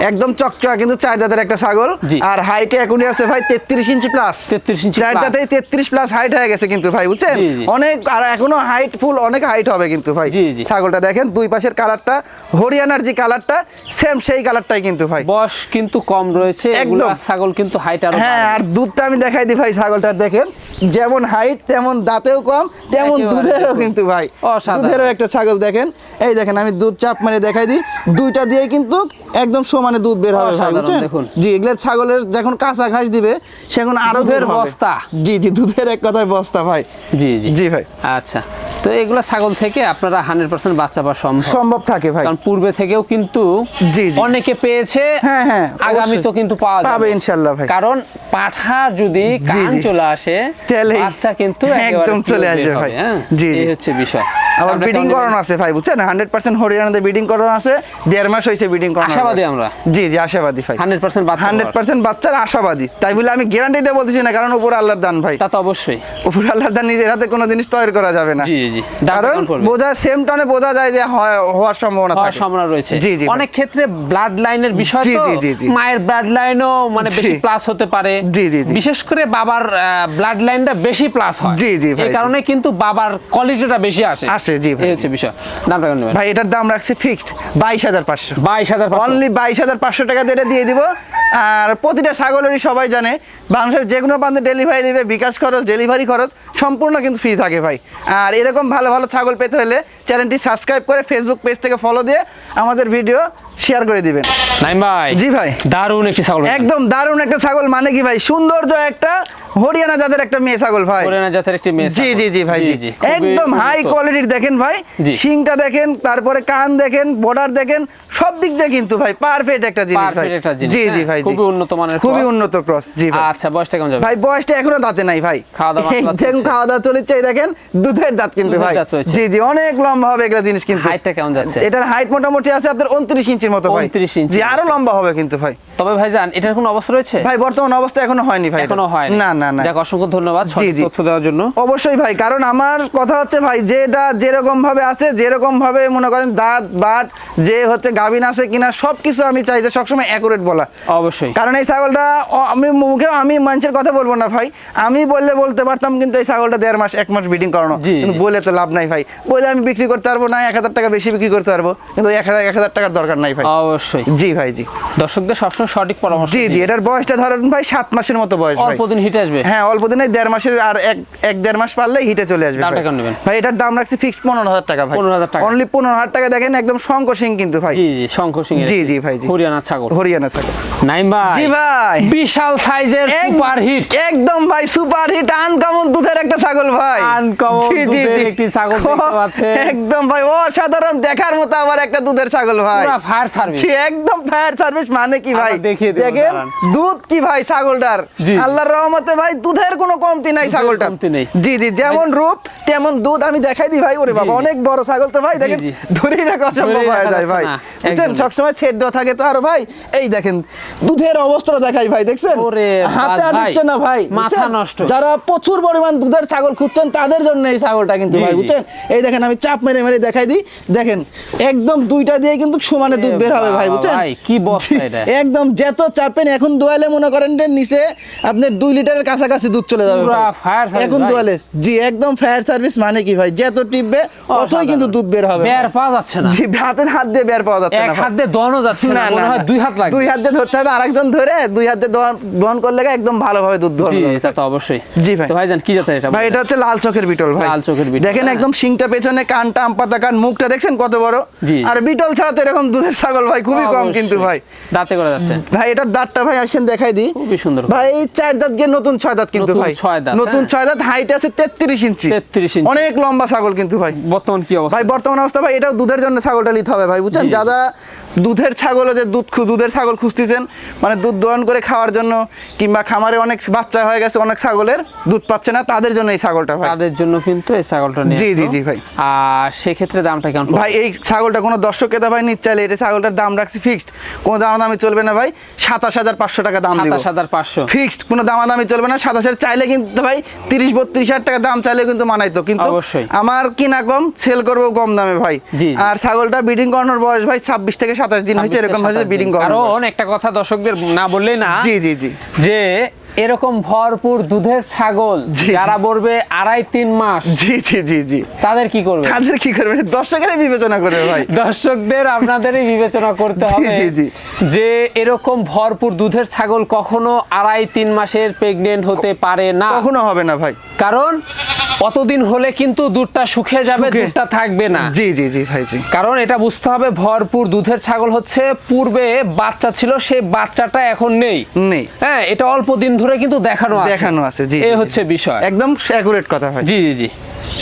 [SPEAKER 1] একদম চকচকা কিন্তু চার দাঁতের একটা ছাগল। আর হাইটে এখনই আছে ভাই তেত্রিশ ইঞ্চি প্লাস
[SPEAKER 2] 33 ইঞ্চি
[SPEAKER 1] চার। দাঁতে তেত্রিশ প্লাস হাইট হয়ে গেছে কিন্তু ভাই বুঝছেন। অনেক আর এখনও হাইট ফুল অনেক হাইট হবে কিন্তু ভাই। ছাগলটা দেখেন দুই পাশের কালারটা হরিয়ানার যে কালারটা সেম সেই কালারটাই কিন্তু ভাই।
[SPEAKER 2] বয়স কিন্তু কম রয়েছে
[SPEAKER 1] একদম।
[SPEAKER 2] এগুলো ছাগল কিন্তু হাইট আরও
[SPEAKER 1] হ্যাঁ আর দুধটা আমি দেখাই ভাই ছাগলটা দেখেন যেমন হাইট তেমন দাঁতেও কম তেমন দুধেরও কিন্তু ভাই। দুধেরও একটা ছাগল দেখেন। এই দেখেন আমি দুধ চাপ মানে দেখাই দিই। দুইটা দিয়ে কিন্তু একদম সমানে দুধ বের হবে ভাই বুঝছেন?
[SPEAKER 2] দেখুন।
[SPEAKER 1] জি এগুলো ছাগলের যখন কাঁচা ঘাস দিবে সেখন আরও
[SPEAKER 2] দুধের বস্তা।
[SPEAKER 1] জি জি দুধের এক কথায় বস্তা ভাই।
[SPEAKER 2] জি জি।
[SPEAKER 1] জি ভাই।
[SPEAKER 2] আচ্ছা। তো এগুলো ছাগল থেকে আপনারা হান্ড্রেড পার্সেন্ট বাচ্চা পাওয়া সম্ভব।
[SPEAKER 1] সম্ভব থাকে ভাই।
[SPEAKER 2] কারণ পূর্বে থেকেও কিন্তু
[SPEAKER 1] জি, জি।
[SPEAKER 2] অনেকে পেয়েছে
[SPEAKER 1] হ্যাঁ, হ্যাঁ,
[SPEAKER 2] আগামী তো কিন্তু পাওয়া যাবে।
[SPEAKER 1] পাবে ইনশাল্লাহ ভাই।
[SPEAKER 2] কারণ পাঠার যদি কান চলে আসে
[SPEAKER 1] তাহলেই
[SPEAKER 2] বাচ্চা কিন্তু
[SPEAKER 1] একদম চলে আসবে ভাই।
[SPEAKER 2] হ্যাঁ?
[SPEAKER 1] জি,
[SPEAKER 2] এই হচ্ছে বিষয়।
[SPEAKER 1] আবার ব্রিডিং করানো আছে ভাই বুঝছেন? হান্ড্রেড পার্সেন্ট হরিয়ানাতে ব্রিডিং করানো আছে দেড় মাস হয়েছে ব্রিডিং করানো
[SPEAKER 2] আশাবাদী আমরা।
[SPEAKER 1] জি জি আশাবাদী ভাই।
[SPEAKER 2] 100% বাচ্চা
[SPEAKER 1] হান্ড্রেড পার্সেন্ট বাচ্চার আশাবাদী। তাই বলে আমি গ্যারান্টি দিয়ে বলতেছি না কারণ উপর আল্লাহর দান ভাই।
[SPEAKER 2] তা তো অবশ্যই।
[SPEAKER 1] উপর আল্লাহর দান নিজের হাতে কোনো জিনিস তৈরি করা যাবে না।
[SPEAKER 2] জি। জি
[SPEAKER 1] কারণ বোঝা সেম টানে বোঝা যায় যে হওয়ার সম্ভাবনা
[SPEAKER 2] হওয়ার সম্ভাবনা রয়েছে।
[SPEAKER 1] জি জি
[SPEAKER 2] অনেক ক্ষেত্রে ব্লাড লাইনের বিষয় তো। মায়ের ব্লাড লাইনও মানে বেশি প্লাস হতে পারে।
[SPEAKER 1] জি, জি।
[SPEAKER 2] বিশেষ করে বাবার ব্লাড লাইনটা বেশি প্লাস হয়।
[SPEAKER 1] জি, জি,
[SPEAKER 2] এই কারণে কিন্তু বাবার কোয়ালিটিটা বেশি আসে।
[SPEAKER 1] আসে, জি, ভাই,
[SPEAKER 2] হচ্ছে বিষয়। কেমন
[SPEAKER 1] ভাই এটার দাম রাখছি ফিক্সড বাইশ হাজার পাঁচশো।
[SPEAKER 2] বাইশ হাজার
[SPEAKER 1] অনলি বাইশ হাজার পাঁচশো টাকা দিয়ে এটা দিয়ে দিব। আর প্রতিটা ছাগলেরই সবাই জানে, বাংলাদেশের যে কোনো প্রান্তে ডেলিভারি নেবে, বিকাশ খরচ ডেলিভারি খরচ, সম্পূর্ণ কিন্তু ফ্রি থাকে ভাই। আর এরকম ভালো ভালো ছাগল পেতে হলে চ্যানেলটি সাবস্ক্রাইব করে ফেসবুক পেজ থেকে ফলো দিয়ে আমাদের ভিডিও শেয়ার করে দিবেন।
[SPEAKER 2] নাইম ভাই
[SPEAKER 1] জি ভাই।
[SPEAKER 2] দারুণ একটি ছাগল।
[SPEAKER 1] একদম দারুণ একটা ছাগল মানে কি ভাই? সৌন্দর্য একটা হরিয়ানা জাতের একটা মেয়ে ছাগল ভাই।
[SPEAKER 2] হরিয়ানা জাতের একটি মেয়ে
[SPEAKER 1] জি জি জি ভাই জি
[SPEAKER 2] খুবই
[SPEAKER 1] একদম হাই
[SPEAKER 2] উন্নত।
[SPEAKER 1] কোয়ালিটির দেখেন ভাই। শিংটা দেখেন তারপরে কান দেখেন বর্ডার দেখেন সব দিক দিয়ে কিন্তু ভাই পারফেক্ট একটা জিনিস ভাই।
[SPEAKER 2] Perfect একটা জিনিস,
[SPEAKER 1] জি জি
[SPEAKER 2] হ্যাঁ,
[SPEAKER 1] ভাই
[SPEAKER 2] খুবই উন্নত মানের
[SPEAKER 1] খুবই উন্নত ক্রস জি ভাই।
[SPEAKER 2] আচ্ছা বয়সটা কেমন যাবে?
[SPEAKER 1] ভাই বয়সটা এখনও দাঁতে নাই ভাই।
[SPEAKER 2] খাওয়া দাওয়া
[SPEAKER 1] দেখুন খাওয়া দাওয়া চলেছে এই দেখেন দুধের দাঁত কিন্তু ভাই। জি জি অনেক লম্বা হবে এগুলা জিনিস কিন্তু।
[SPEAKER 2] হাইটটা কেমন যাচ্ছে?
[SPEAKER 1] এটার হাইট মোটামুটি আছে আপনার উনত্রিশ ইঞ্চির মতো ভাই।
[SPEAKER 2] 29 ইঞ্চি।
[SPEAKER 1] জি আরও লম্বা হবে কিন্তু ভাই।
[SPEAKER 2] তবে ভাইজান এটার কোনো অবস্থা রয়েছে?
[SPEAKER 1] ভাই বর্তমান অবস্থা এখনও হয়নি ভাই।
[SPEAKER 2] এখনও হয়
[SPEAKER 1] না না না।
[SPEAKER 2] যাক অসংখ্য ধন্যবাদ সঠিক তথ্য দেওয়ার জন্য।
[SPEAKER 1] অবশ্যই ভাই কারণ আমার কথা হচ্ছে ভাই যেটা যেরকম ভাবে আছে যেরকম ভাবে মনে করেন দাঁত বাট যে হচ্ছে গাভিন আছে কিনা সবকিছু আমি চাই যে সবসময় অ্যাকুরেট বলা।
[SPEAKER 2] অবশ্যই।
[SPEAKER 1] কারণ এই ছাগলটা আমি মুখে আমি মানুষের কথা বলব না ভাই। আমি বললে বলতে পারতাম কিন্তু এই ছাগলটা দেড় মাস এক মাস ব্রিডিং করানো। কিন্তু বলে তো লাভ নাই ভাই। বলে আমি বিক্রি করতে পারব না এক হাজার টাকা বেশি বিক্রি করতে পারব। কিন্তু এক হাজার এক হাজার টাকার দরকার নাই ভাই?
[SPEAKER 2] অবশ্যই।
[SPEAKER 1] জি ভাই জি।
[SPEAKER 2] দর্শকদের সবসময় সঠিক পরামর্শ
[SPEAKER 1] জি জি এটার বয়সটা ধরেন ভাই সাত মাসের মতো বয়স
[SPEAKER 2] অল্প দিন হিটে আসবে?
[SPEAKER 1] হ্যাঁ অল্প দিনে দেড় মাসের আর এক এক দেড় মাস পারলে হিটে চলে আসবে ভাই।
[SPEAKER 2] নেবেন?
[SPEAKER 1] ভাই এটার দাম রাখছি ফিক্সড পনেরো হাজার টাকা ভাই।
[SPEAKER 2] 15,000 টাকা।
[SPEAKER 1] অনলি পনেরো হাজার টাকা দেখেন একদম শঙ্খ সিং কিন্তু ভাই।
[SPEAKER 2] জি জি শঙ্খ সিং
[SPEAKER 1] জি, জি, ভাই, জি।
[SPEAKER 2] হরিয়ানা ছাগল।
[SPEAKER 1] হরিয়ানা ছাগল।
[SPEAKER 2] নাইম ভাই
[SPEAKER 1] জি ভাই।
[SPEAKER 2] বিশাল সাইজের সুপার হিট।
[SPEAKER 1] একদম ভাই সুপার হিট আনকমন দুধের একটা ছাগল ভাই।
[SPEAKER 2] দুধের একটি ছাগল দেখতে পাচ্ছেন।
[SPEAKER 1] একদম ভাই অসাধারণ দেখার মতো আবার একটা দুধের ছাগল ভাই।
[SPEAKER 2] পুরা ফায়ার সার্ভিস
[SPEAKER 1] একদম ফায়ার সার্ভিস মানে কি ভাই?
[SPEAKER 2] দেখিয়ে
[SPEAKER 1] দেখেন দুধ কি ভাই ছাগলটার? আল্লাহর রহমতে ভাই দুধের কোনো কমতি নাই
[SPEAKER 2] কমতি নেই।
[SPEAKER 1] জি জি যেমন রূপ তেমন দুধ আমি দেখাই দিই ভাই ওরে বাবা অনেক বড় ছাগল তো ভাই দেখেন ধরেই রাখা অসম্ভব হয়ে যায় ভাই। বুঝছেন সবসময় ছেদ দেওয়া থাকে তো আর ভাই এই দেখেন দুধের অবস্থা দেখাই ভাই দেখছেন? হাতে না ভাই
[SPEAKER 2] মাথা নষ্ট।
[SPEAKER 1] যারা প্রচুর পরিমাণ দুধের ছাগল খুঁজছেন তাদের জন্য এই ছাগলটা কিন্তু ভাই বুঝছেন? এই দেখেন আমি চাপ মেরে মেরে দেখাই দিই। দেখেন একদম দুইটা দিয়ে কিন্তু সমানে দুধ বের হবে ভাই বুঝছেন?
[SPEAKER 2] কি বস্তা এটা?
[SPEAKER 1] একদম যত চাপেন এখন দোয়ালে মনে করেন যে নিচে আপনার দুই লিটারের কাছাকাছি দুধ চলে যাবে
[SPEAKER 2] fire
[SPEAKER 1] এখন দোয়ালে জি একদম ফায়ার সার্ভিস মানে কি ভাই? যত টিপবে অতই কিন্তু দুধ বের হবে
[SPEAKER 2] বের পাওয়া যাচ্ছে না।
[SPEAKER 1] জি হাতে হাত দিয়ে বের পাওয়া যাচ্ছে না ভাই।
[SPEAKER 2] হাত দিয়ে দনও যাচ্ছে না মনে হয় দুই হাত লাগবে।
[SPEAKER 1] দুই হাত দিয়ে ধরতে হবে আরেকজন ধরে দুই হাত দিয়ে দোয়ান- দোয়ান করলে একদম ভালোভাবে দুধ দোয়ান
[SPEAKER 2] জি এটা তো অবশ্যই।
[SPEAKER 1] জি ভাই।
[SPEAKER 2] তো ভাইজান কি জাতের এটা
[SPEAKER 1] ভাই এটা হচ্ছে লাল চোখের বিটল ভাই।
[SPEAKER 2] লাল চোখের বিটল,
[SPEAKER 1] দেখেন
[SPEAKER 2] হ্যাঁ।
[SPEAKER 1] একদম শিংটা পেছনে কানটা আম পাতা কান মুখটা দেখছেন কত বড়? আর বিটল ছাড়া তো এরকম দুধের ছাগল ভাই খুবই কম কিন্তু ভাই।
[SPEAKER 2] দাঁতে করে যাচ্ছে।
[SPEAKER 1] ভাই এটার দাঁতটা ভাই আসেন দেখাই দিই।
[SPEAKER 2] খুবই সুন্দর।
[SPEAKER 1] ভাই চার দাঁত গিয়ে নতুন ছয় দাঁত কিন্তু ভাই।
[SPEAKER 2] ছয় দাঁত,
[SPEAKER 1] নতুন
[SPEAKER 2] হ্যাঁ।
[SPEAKER 1] ছয় দাঁত হাইট আছে তেত্রিশ ইঞ্চি।
[SPEAKER 2] 33 ইঞ্চি।
[SPEAKER 1] অনেক লম্বা ছাগল কিন্তু ভাই।
[SPEAKER 2] বর্তমান কি অবস্থা?
[SPEAKER 1] ভাই বর্তমান অবস্থা ভাই এটাও দুধের জন্য ছাগলটা নিতে হবে ভাই বুঝছেন? যারা দুধের ছাগল যে দুধ দুধের ছাগল খুঁজতেছেন মানে দুধ দোহন করে খাওয়ার জন্য কিংবা খামারে অনেক বাচ্চা হয়ে গেছে অনেক ছাগলের দুধ পাচ্ছে না তাদের জন্য এই ছাগলটা ভাই।
[SPEAKER 2] তাদের জন্য কিন্তু এই ছাগলটা নিয়ে
[SPEAKER 1] জি, জি, জি, ভাই।
[SPEAKER 2] আর সেক্ষেত্রে দামটা কেমন
[SPEAKER 1] ভাই এই ছাগলটা কোনো দর্শক কেতা ভাই নিচ্ছে চাইলে এটা ছাগলটার দাম রাখছি ফিক্সড কোনো দামাদামি চলবে না ভাই সাতাশ হাজার পাঁচশো টাকা দাম
[SPEAKER 2] সাতাশ হাজার পাঁচশো।
[SPEAKER 1] ফিক্সড কোনো দামাদামি চলবে না সাতাশের চাইলে কিন্তু ভাই তিরিশ বত্রিশ হাজার টাকা দাম চাইলে কিন্তু মানাইতো। কিন্তু
[SPEAKER 2] অবশ্যই।
[SPEAKER 1] আমার কিনা কম সেল করব কম দামে ভাই। আর ছাগলটা ব্রিডিং করানোর বয়স ভাই ছাব্বিশ থেকে সাতাশ দিন হয়েছে এরকম হয়েছে ব্রিডিং
[SPEAKER 2] কারণ একটা কথা দর্শকদের না বললেই না
[SPEAKER 1] জি জি জি।
[SPEAKER 2] যে এরকম ভরপুর দুধের ছাগল যারা বলবে আড়াই তিন মাস
[SPEAKER 1] জি জি জি জি।
[SPEAKER 2] তাদের কি করবে?
[SPEAKER 1] তাদের কি করবে? দর্শকেরাই বিবেচনা করবে ভাই।
[SPEAKER 2] দর্শকদের আপনাদেরই বিবেচনা করতে হবে
[SPEAKER 1] জি, জি।
[SPEAKER 2] যে এরকম ভরপুর দুধের ছাগল কখনো আড়াই তিন মাসের প্রেগনেন্ট হতে পারে না।
[SPEAKER 1] কখনো হবে না ভাই।
[SPEAKER 2] কারণ অতদিন হলে কিন্তু দুধটা শুকিয়ে যাবে দুধটা থাকবে না।
[SPEAKER 1] জি জি জি ভাই জি।
[SPEAKER 2] কারণ এটা বুঝতে হবে ভরপুর দুধের ছাগল হচ্ছে পূর্বে বাচ্চা ছিল সেই বাচ্চাটা এখন নেই।
[SPEAKER 1] নেই।
[SPEAKER 2] হ্যাঁ এটা অল্প দিন ধরে কিন্তু দেখানো আছে।
[SPEAKER 1] দেখানো আছে জি
[SPEAKER 2] এই হচ্ছে বিষয়।
[SPEAKER 1] একদম অ্যাকুরেট কথা ভাই।
[SPEAKER 2] জি জি জি।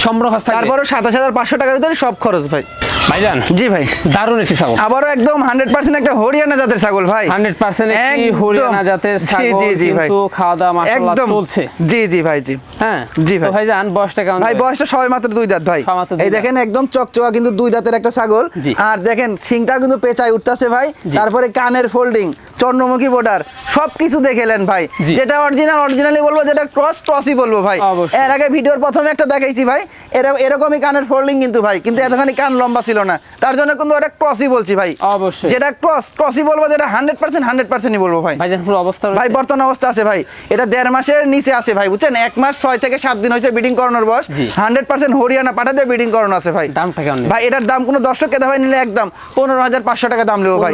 [SPEAKER 2] সম্রহাস
[SPEAKER 1] তারপরে সাতাশ হাজার পাঁচশো টাকার ভিতরে সব খরচ ভাই।
[SPEAKER 2] ভাইজান
[SPEAKER 1] জি ভাই।
[SPEAKER 2] দারুণ একটি ছাগল।
[SPEAKER 1] আবারও একদম হান্ড্রেড পার্সেন্ট একটা হরিয়ানা জাতের ছাগল ভাই।
[SPEAKER 2] হান্ড্রেড পার্সেন্ট একটি হরিয়ানা জাতের
[SPEAKER 1] জি,
[SPEAKER 2] ছাগল
[SPEAKER 1] জি, জি, ভাই।
[SPEAKER 2] কিন্তু খাওয়া দাওয়া
[SPEAKER 1] মাশাআল্লাহ
[SPEAKER 2] চলছে।
[SPEAKER 1] জি জি ভাই জি।
[SPEAKER 2] হ্যাঁ?
[SPEAKER 1] জি ভাই।
[SPEAKER 2] ভাইজান বয়সটা কেমন
[SPEAKER 1] ভাই বয়সটা সবাই মাত্র দুই দাঁত ভাই। এই দেখেন একদম চকচকা কিন্তু দুই দাঁতের একটা ছাগল। আর দেখেন সিংটা কিন্তু পেঁচায় উঠতেছে ভাই। তারপরে কানের ফোল্ডিং চন্দ্রমুখী বর্ডার সবকিছু দেখেলেন ভাই। যেটা অরিজিনাল অরিজিনালি বলব যেটা ক্রস ক্রসই বলব ভাই। এর আগে ভিডিওর প্রথমে একটা দেখাইছি ভাই। এরকমই কানের ফোল্ডিং কিন্তু ভাই কিন্তু এতখানি কান লম্বা ছিল না। তার জন্য কিন্তু ওটা ক্রসই বলছি ভাই।
[SPEAKER 2] অবশ্যই।
[SPEAKER 1] যেটা ক্রস ক্রসই বলব যেটা হান্ড্রেড পার্সেন্ট হান্ড্রেড পার্সেন্টই বলব ভাই।
[SPEAKER 2] ভাইজান পুরো অবস্থা
[SPEAKER 1] ভাই বর্তমান অবস্থা আছে ভাই। এটা দেড় মাসের নিচে আছে ভাই বুঝছেন? এক মাস ছয় থেকে সাত দিন হয়েছে বিডিং করানোর বয়স। হান্ড্রেড পার্সেন্ট হরিয়ানা পাঠাতে বিডিং করানো আছে ভাই।
[SPEAKER 2] দামটা কেমন
[SPEAKER 1] ভাই এটার দাম কোনো দর্শক কেদা ভাই নিলে একদম পনেরো হাজার পাঁচশো টাকা দাম নেব ভাই।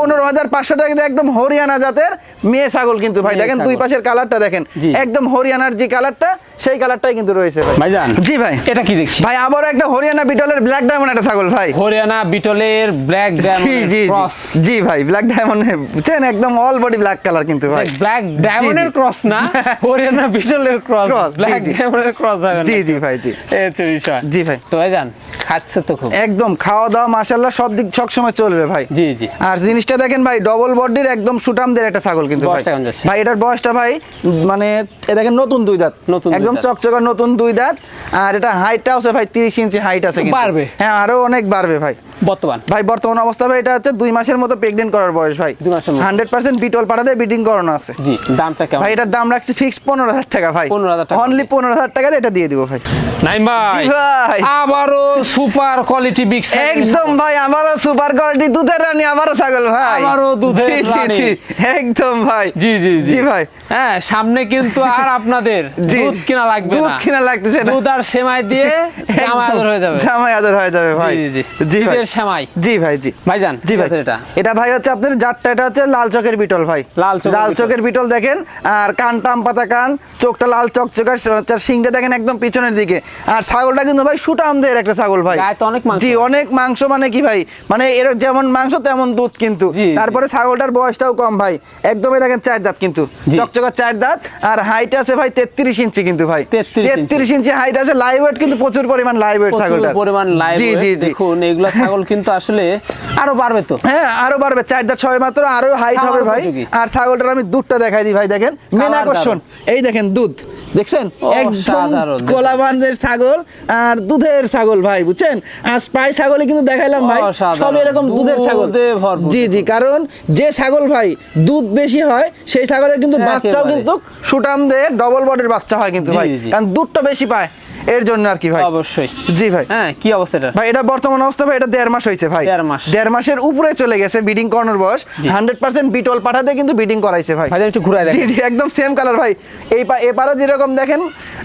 [SPEAKER 1] পনেরো হাজার পাঁচশো। টাকা দিয়ে একদম হরিয়ানা জাতের মেয়ে ছাগল কিন্তু ভাই। দেখেন দুই পাশের কালারটা দেখেন। একদম হরিয়ানার যে কালারটা সেই কালারটাই কিন্তু রয়েছে ভাই।
[SPEAKER 2] ভাইজান
[SPEAKER 1] জি ভাই।
[SPEAKER 2] এটা কি দেখছি?
[SPEAKER 1] ভাই আবারও একটা হরিয়ানা বিটলের ব্ল্যাক ডায়মন্ড একটা ছাগল ভাই।
[SPEAKER 2] হরিয়ানা বিটলের ব্ল্যাক ডায়মন্ড। ক্রস
[SPEAKER 1] জি ভাই ব্ল্যাক ডায়মন্ড বুঝছেন একদম অল বডি ব্ল্যাক কালার কিন্তু ভাই।
[SPEAKER 2] ব্ল্যাক ডায়মন্ডের। ক্রস না? হরিয়ানা বিটলের ক্রস ব্ল্যাক ডায়মন্ডের ক্রস
[SPEAKER 1] জি। জি ভাই জি।
[SPEAKER 2] এই হচ্ছে বিষয়।
[SPEAKER 1] জি ভাই।
[SPEAKER 2] তো ভাইজান খাচ্ছে তো খুব।
[SPEAKER 1] একদম খাওয়া দাওয়া মাশাল্লাহ সব দিক সব সময় চলবে ভাই।
[SPEAKER 2] জি জি।
[SPEAKER 1] আর জিনিসটা দেখেন ভাই ডবল বডির একদম সুটামদের একটা ছাগল কিন্তু ভাই। ভাই এটার বয়সটা ভাই মানে এ দেখেন নতুন দুই দাঁত।
[SPEAKER 2] নতুন
[SPEAKER 1] একদম। চকচকা নতুন দুই দাঁত। আর এটা হাইটটা আছে ভাই তিরিশ ইঞ্চি হাইট আছে কিন্তু।
[SPEAKER 2] বাড়বে।
[SPEAKER 1] হ্যাঁ আরও অনেক বাড়বে ভাই।
[SPEAKER 2] বর্তমান?
[SPEAKER 1] ভাই বর্তমান অবস্থা ভাই এটা হচ্ছে দুই মাসের মতো প্রেগনেন্ট করার বয়স ভাই।
[SPEAKER 2] দুই মাসের
[SPEAKER 1] হান্ড্রেড পার্সেন্ট বিটল পাঠাতে বিডিং করানো আছে।
[SPEAKER 2] জি দামটা কেমন?
[SPEAKER 1] ভাই এটার দাম রাখছি ফিক্স পনেরো হাজার টাকা ভাই।
[SPEAKER 2] 15,000 টাকা।
[SPEAKER 1] অনলি পনেরো হাজার টাকা এটা দিয়ে দিব ভাই।
[SPEAKER 2] নাইম ভাই
[SPEAKER 1] ভাই।
[SPEAKER 2] আবারও সুপার কোয়ালিটি বিগ
[SPEAKER 1] একদম ভাই আমারও সুপার কোয়ালিটি দুধের রানী আমারও ছাগল ভাই।
[SPEAKER 2] আমারও দুধের
[SPEAKER 1] জি, জি,
[SPEAKER 2] রানী।
[SPEAKER 1] জি, একদম ভাই।
[SPEAKER 2] জি জি
[SPEAKER 1] জি। ভাই।
[SPEAKER 2] হ্যাঁ সামনে কিন্তু আর আপনাদের দুধ কিনা লাগবে
[SPEAKER 1] দুধ কিনা লাগতেছে না।
[SPEAKER 2] দুধ আর সেমাই দিয়ে জামা আদর হয়ে যাবে।
[SPEAKER 1] জামাই আদর হয়ে যাবে ভাই।
[SPEAKER 2] জি জি
[SPEAKER 1] জি।
[SPEAKER 2] সেমাই
[SPEAKER 1] জি ভাই জি।
[SPEAKER 2] ভাইজান
[SPEAKER 1] জি ভাই।
[SPEAKER 2] এটা।
[SPEAKER 1] এটা ভাই হচ্ছে আপনার জাতটা এটা হচ্ছে লাল চকের বিটল ভাই।
[SPEAKER 2] লাল চকের
[SPEAKER 1] লাল চকের বিটল দেখেন আর কান টাম পাতা কান চোখটা লাল শিংটা দেখেন একদম পিছনের দিকে। আর ছাগলটা কিন্তু ভাই সুটামদের একটা ছাগল ভাই।
[SPEAKER 2] গায়ে তো অনেক মাংস।
[SPEAKER 1] জি অনেক মাংস মানে কি ভাই? মানে এর যেমন মাংস তেমন দুধ কিন্তু। তারপরে ছাগলটার বয়সটাও কম ভাই। একদমই দেখেন চার দাঁত কিন্তু।
[SPEAKER 2] জি।
[SPEAKER 1] চকচকার চার দাঁত আর হাইট আছে ভাই তেত্রিশ ইঞ্চি কিন্তু ভাই।
[SPEAKER 2] 33 ইঞ্চি।
[SPEAKER 1] তেত্রিশ ইঞ্চি হাইট আছে লাইভ ওয়েট কিন্তু প্রচুর পরিমাণ লাইভ ওয়েট
[SPEAKER 2] প্রচুর
[SPEAKER 1] ছাগলটা
[SPEAKER 2] পরিমাণ লাইভ
[SPEAKER 1] জি জি।
[SPEAKER 2] দেখুন এগুলা ছাগল কিন্তু আসলে আরও বাড়বে তো।
[SPEAKER 1] হ্যাঁ আরও বাড়বে চার দাঁত ছয় মাত্র আরও হাইট হবে ভাই। আর ছাগলটার আমি দুধটা দেখাই দিই ভাই দেখেন। মেন আকর্ষণ এই দেখেন দুধ দেখছেন? একদম। কোলাবান্ধের ছাগল আর দুধের ছাগল ভাই বুঝছেন? আজ প্রায় ছাগলই কিন্তু দেখাইলাম ভাই। সব এরকম দুধের ছাগল। জি জি কারণ যে ছাগল ভাই দুধ বেশি হয় সেই ছাগলের কিন্তু বাচ্চাও কিন্তু সুটাম দিয়ে ডবল বডির বাচ্চা হয় কিন্তু ভাই। কারণ দুধটা বেশি পায়। এর জন্য আর কি ভাই?
[SPEAKER 2] অবশ্যই।
[SPEAKER 1] জি ভাই।
[SPEAKER 2] হ্যাঁ কি অবস্থা এটা?
[SPEAKER 1] ভাই এটা বর্তমান অবস্থা ভাই এটা দেড় মাস হয়েছে ভাই।
[SPEAKER 2] দেড় মাস।
[SPEAKER 1] দেড় মাসের উপরে চলে গেছে বিডিং করানোর বয়স। হান্ড্রেড পার্সেন্ট বিটল পাঠাতে কিন্তু বিডিং করাইছে ভাই।
[SPEAKER 2] ভাই একটু ঘুরাই
[SPEAKER 1] জি
[SPEAKER 2] দেখেন।
[SPEAKER 1] জি একদম সেম কালার ভাই। এই পা এপারে যেরকম দেখেন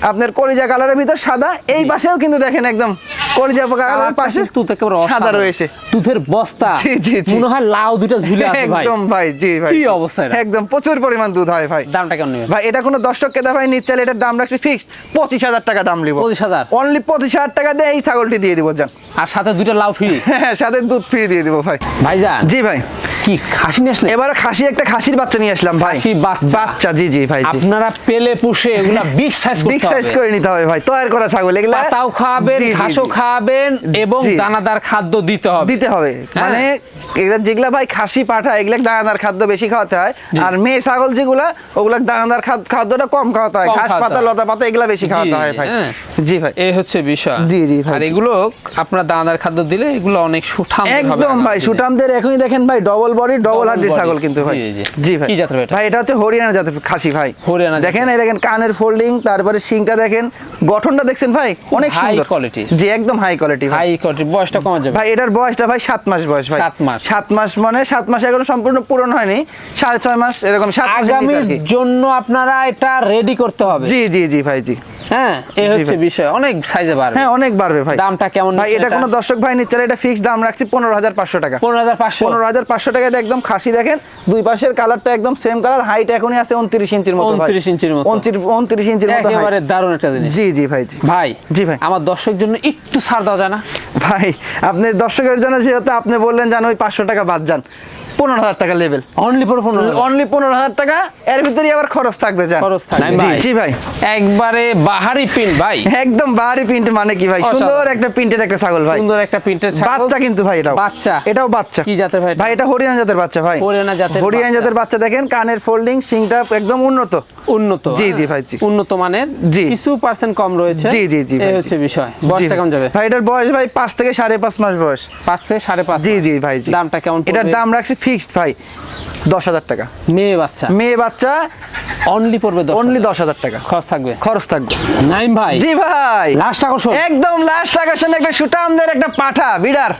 [SPEAKER 1] আপনার কলিজা কালারের ভিতর সাদা এই পাশেও কিন্তু দেখেন একদম কলিজা কালারের পাশে
[SPEAKER 2] কিন্তু একেবারে
[SPEAKER 1] সাদা রয়েছে।
[SPEAKER 2] দুধের বস্তা।
[SPEAKER 1] জি, জি।
[SPEAKER 2] মনে হয় লাউ দুটো ঝুলে আছে ভাই।
[SPEAKER 1] একদম ভাই জি ভাই।
[SPEAKER 2] কি অবস্থা এটা?
[SPEAKER 1] একদম প্রচুর পরিমাণ দুধ হয় ভাই।
[SPEAKER 2] দামটা কেমন
[SPEAKER 1] ভাই এটা কোনো দর্শক কেদা ভাই নিচ্ছে এটার দাম রাখছি ফিক্সড পঁচিশ হাজার টাকা দাম নিব
[SPEAKER 2] 25,000
[SPEAKER 1] অনলি পঁচিশ হাজার টাকা দিয়ে এই ছাগলটি দিয়ে দিব যান।
[SPEAKER 2] আর সাথে দুটো লাউ ফ্রি
[SPEAKER 1] হ্যাঁ সাথে দুধ ফ্রি দিয়ে দিব ভাই।
[SPEAKER 2] ভাইজান?
[SPEAKER 1] জি ভাই।
[SPEAKER 2] কি খাসি নিয়ে আসলে
[SPEAKER 1] এবার খাসি একটা খাসির বাচ্চা নিয়ে আসলাম ভাই।
[SPEAKER 2] খাসি বাচ্চা।
[SPEAKER 1] বাচ্চা জি জি ভাই
[SPEAKER 2] আপনারা পেলে পুষে এগুলা বিগ সাইজ
[SPEAKER 1] বিগ সাইজ করে নিতে হবে ভাই তৈরি করা ছাগল এগুলা
[SPEAKER 2] পাতাও
[SPEAKER 1] জি,
[SPEAKER 2] ঘাসও
[SPEAKER 1] জি।
[SPEAKER 2] খাওয়াবেন এবং দানাদার খাদ্য দিতে হবে।
[SPEAKER 1] দিতে হবে।
[SPEAKER 2] হ্যাঁ।
[SPEAKER 1] মানে এগুলা যেগুলা ভাই খাসি পাঠা এগুলা দানাদার খাদ্য বেশি খাওয়াতে হয়। আর মেয়ে ছাগল যেগুলা ওগুলা দানাদার খাদ- খাদ্যটা কম খাওয়াতে হয়। ঘাস পাতা
[SPEAKER 2] হয়।
[SPEAKER 1] লতা পাতা এগুলা বেশি খাওয়াতে হয় ভাই।
[SPEAKER 2] হ্যাঁ।
[SPEAKER 1] জি ভাই।
[SPEAKER 2] এই হচ্ছে বিষয়।
[SPEAKER 1] জি, জি, ভাই,
[SPEAKER 2] আর এগুলো আপনার দানাদার খাদ্য দিলে এগুলো অনেক সুঠাম
[SPEAKER 1] একদম ভাই
[SPEAKER 2] দিনে।
[SPEAKER 1] সুটামদের এখনই দেখেন ভাই ডবল বডি ডবল হার্ডির ছাগল কিন্তু ভাই।
[SPEAKER 2] জি,
[SPEAKER 1] ভাই।
[SPEAKER 2] কি জাতের ভাই এটা?
[SPEAKER 1] হচ্ছে হরিয়ানা জাতের খাসি ভাই।
[SPEAKER 2] হরিয়ানা
[SPEAKER 1] দেখেন এই দেখেন কানের ফোল্ডিং তারপরে শিংটা দেখেন। গঠনটা দেখছেন ভাই? অনেক সুন্দর।
[SPEAKER 2] quality।
[SPEAKER 1] জি একদম হাই কোয়ালিটি ভাই।
[SPEAKER 2] হাই কোয়ালিটি বয়সটা কমা যাবে।
[SPEAKER 1] ভাই এটার বয়সটা ভাই সাত মাস বয়স ভাই।
[SPEAKER 2] সাত মাস।
[SPEAKER 1] সাত মাস মানে সাত মাস এখনও সম্পূর্ণ পূরণ হয়নি। সাড়ে ছয় মাস এরকম সাত মাসের নিচে আর
[SPEAKER 2] আগামীর জন্য আপনারা এটা রেডি করতে হবে।
[SPEAKER 1] জি জি জি ভাই জি।
[SPEAKER 2] হ্যাঁ এই হচ্ছে বিষয়। অনেক সাইজে বাড়বে।
[SPEAKER 1] হ্যাঁ অনেক বাড়বে ভাই।
[SPEAKER 2] দামটা কেমন
[SPEAKER 1] ভাই এটা? কোনো দর্শক ভাই নিচ্ছে এটা ফিক্স দাম রাখছি পনেরো হাজার পাঁচশো টাকা।
[SPEAKER 2] পনেরো হাজার পাঁচশো।
[SPEAKER 1] পনেরো হাজার পাঁচশো টাকা একদম খাসি দেখেন দুই পাশের কালারটা একদম সেম কালার হাইট এখনই আছে উনত্রিশ ইঞ্চির মতো
[SPEAKER 2] উনত্রিশ ইঞ্চির মতো।
[SPEAKER 1] উনত্রিশ ইঞ্চির মতো
[SPEAKER 2] একেবারে দারুণ একটা জিনিস।
[SPEAKER 1] জি জি ভাই জি।
[SPEAKER 2] ভাই
[SPEAKER 1] জি ভাই।
[SPEAKER 2] আমার দর্শক জন্য একটু ছাড় দেওয়া যায় না।
[SPEAKER 1] ভাই আপনি দর্শকের জন্য যেহেতু আপনি বললেন যেন ওই পাঁচশো টাকা বাদ যান। পনেরো হাজার টাকা লেভেল
[SPEAKER 2] অনলি পনেরো
[SPEAKER 1] অনলি পনেরো হাজার টাকা এর ভিতরে আবার খরচ থাকবে যান
[SPEAKER 2] খরচ থাকবে।
[SPEAKER 1] জি
[SPEAKER 2] ভাই। একবারে বাহারি পিন ভাই।
[SPEAKER 1] একদম বাহারি প্রিন্ট মানে কি ভাই? সুন্দর একটা প্রিন্টের একটা ছাগল ভাই।
[SPEAKER 2] সুন্দর একটা প্রিন্টের
[SPEAKER 1] বাচ্চা কিন্তু ভাই এটাও।
[SPEAKER 2] বাচ্চা।
[SPEAKER 1] এটাও বাচ্চা।
[SPEAKER 2] কি জাতের ভাই
[SPEAKER 1] ভাই এটা হরিয়ানা জাতের বাচ্চা ভাই।
[SPEAKER 2] হরিয়ানা জাতের
[SPEAKER 1] হরিয়ানা জাতের বাচ্চা দেখেন কানের ফোল্ডিং সিংটা একদম উন্নত।
[SPEAKER 2] উন্নত
[SPEAKER 1] জি,
[SPEAKER 2] হ্যাঁ?
[SPEAKER 1] জি ভাই, জি।
[SPEAKER 2] উন্নত মানের।
[SPEAKER 1] জি।
[SPEAKER 2] কিছু পার্সেন্ট কম রয়েছে।
[SPEAKER 1] জি, জি, জি
[SPEAKER 2] এই হচ্ছে বিষয়। বয়সটা যাবে?
[SPEAKER 1] ভাই এটার বয়স ভাই পাঁচ থেকে সাড়ে পাঁচ মাস বয়স।
[SPEAKER 2] পাঁচ থেকে সাড়ে পাঁচ
[SPEAKER 1] জি জি ভাই জি।
[SPEAKER 2] দামটা কেমন
[SPEAKER 1] এটার দাম রাখছি ফিক্সড ভাই দশ হাজার টাকা।
[SPEAKER 2] মেয়ে বাচ্চা।
[SPEAKER 1] মেয়ে বাচ্চা
[SPEAKER 2] অনলি পড়বে
[SPEAKER 1] অনলি দশ হাজার টাকা।
[SPEAKER 2] খরচ থাকবে।
[SPEAKER 1] খরচ থাকবে।
[SPEAKER 2] নাইম ভাই।
[SPEAKER 1] জি ভাই।
[SPEAKER 2] লাস্ট আকর্ষণ।
[SPEAKER 1] একদম লাস্ট আকর্ষণ একটা সুটামদের একটা পাঠা বিড়ার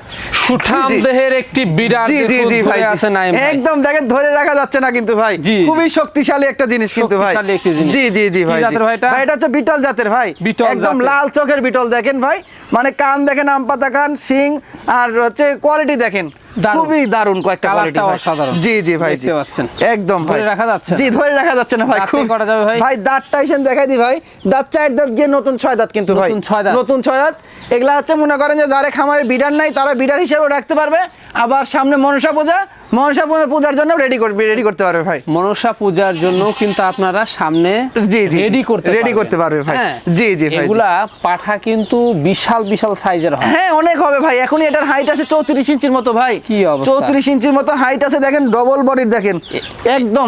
[SPEAKER 2] সুঠাম
[SPEAKER 1] জি, জি।
[SPEAKER 2] দেহের একটি বিরাট
[SPEAKER 1] জি জি জি ভাই।
[SPEAKER 2] আছে নাইম
[SPEAKER 1] একদম দেখেন ধরে রাখা যাচ্ছে না কিন্তু ভাই। খুবই শক্তিশালী একটা জিনিস কিন্তু ভাই।
[SPEAKER 2] শক্তিশালী একটি জিনিস।
[SPEAKER 1] জি জি জি ভাই
[SPEAKER 2] জাতের ভাই এটা?
[SPEAKER 1] হচ্ছে বিটল জাতের ভাই।
[SPEAKER 2] বিটল
[SPEAKER 1] একদম লাল চোখের বিটল দেখেন ভাই। মানে কান দেখেন আম পাতা কান সিং আর হচ্ছে কোয়ালিটি দেখেন। খুবই দারুণ কয়েকটা কোয়ালিটি
[SPEAKER 2] অসাধারণ।
[SPEAKER 1] জি জি ভাই জি
[SPEAKER 2] দেখতে পাচ্ছেন।
[SPEAKER 1] একদম
[SPEAKER 2] ধরে রাখা যাচ্ছে
[SPEAKER 1] জি ধরে রাখা যাচ্ছে না ভাই খুব
[SPEAKER 2] করা যাবে ভাই?
[SPEAKER 1] ভাই দাঁতটা এসে দেখাই দি ভাই দাঁত চার দাঁত গিয়ে নতুন ছয় দাঁত কিন্তু ভাই
[SPEAKER 2] নতুন ছয় দাঁত।
[SPEAKER 1] নতুন ছয় দাঁত এগুলা হচ্ছে মনে করেন যে যারা খামারে বিডার নাই তারা বিডার হিসেবে রাখতে পারবে আবার সামনে মনসা পূজা মনসা পূজা- পূজার জন্য রেডি করবে রেডি করতে পারবে ভাই
[SPEAKER 2] মনসা পূজার জন্য কিন্তু আপনারা সামনে
[SPEAKER 1] জি, জি,
[SPEAKER 2] রেডি করতে
[SPEAKER 1] ready করতে পারবে ভাই।
[SPEAKER 2] হ্যাঁ।
[SPEAKER 1] জি, জি, ভাই,
[SPEAKER 2] এগুলা পাঠা কিন্তু বিশাল বিশাল সাইজের হয়
[SPEAKER 1] হ্যাঁ অনেক হবে ভাই এটার হাইট আছে চৌত্রিশ ইঞ্চির মতো ভাই
[SPEAKER 2] কি অবস্থা?
[SPEAKER 1] চৌত্রিশ ইঞ্চির মতো হাইট আছে দেখেন ডবল বডির দেখেন একদম